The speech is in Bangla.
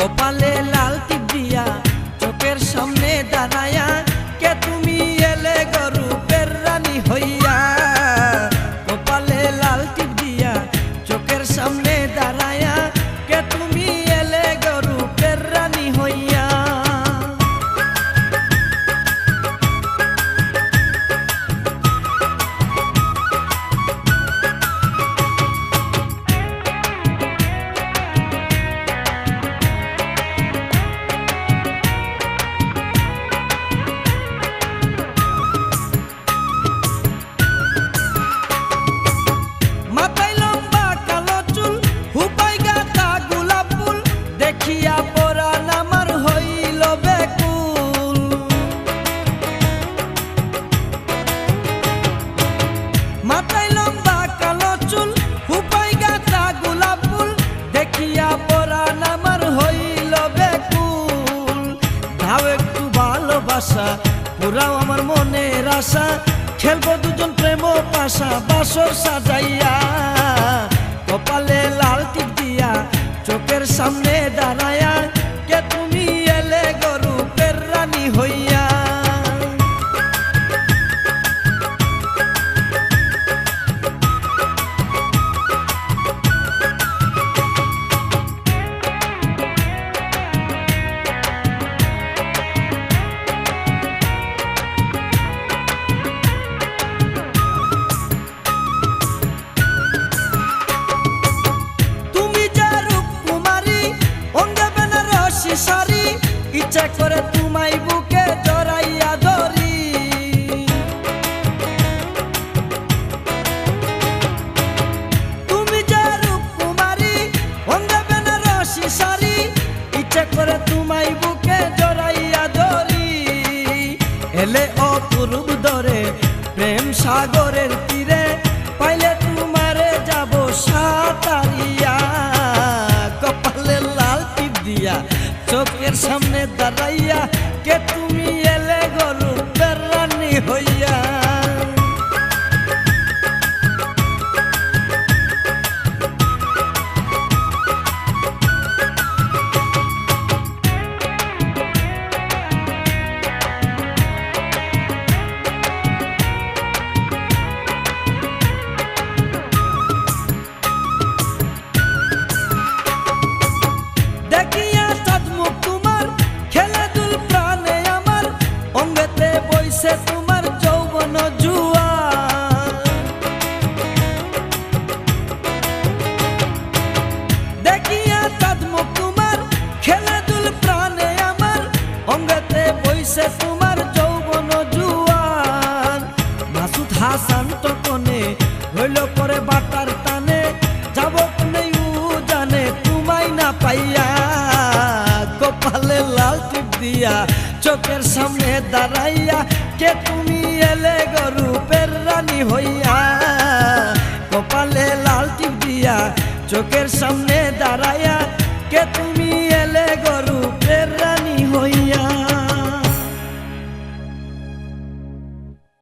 কপালে লাল টিপ দিয়া চোখের সামনে দাঁড়ায়া কে তুমি এলে গরু পের রানী হইয়া? পুরাও আমার মনের আশা, খেলব দুজন প্রেম পাশা, বাসর সাজাইয়া, কপালে লাল টিপ দিয়া, চোখের সামনে দাঁড়ায়া বেনারসি শাড়ি ইচ্ছা করে তোমায় বুকে জড়াইয়া ধরি। তুমি যা রূপকুমারী অঙ্গে বেনারসি শাড়ি ইচ্ছা করে তোমায় বুকে জড়াইয়া ধরি। এলে অপূর্ব ধরে প্রেম সাগরের দিয়া চোখের সামনে দাঁড়াইয়া কে তুমি পাইয়া কপালে লাল টিপ দিয়া চোখের সামনে দাঁড়াইয়া, কে তুমি এলে গরু রানী হইয়া? কপালে লাল টিপ দিয়া চোখের সামনে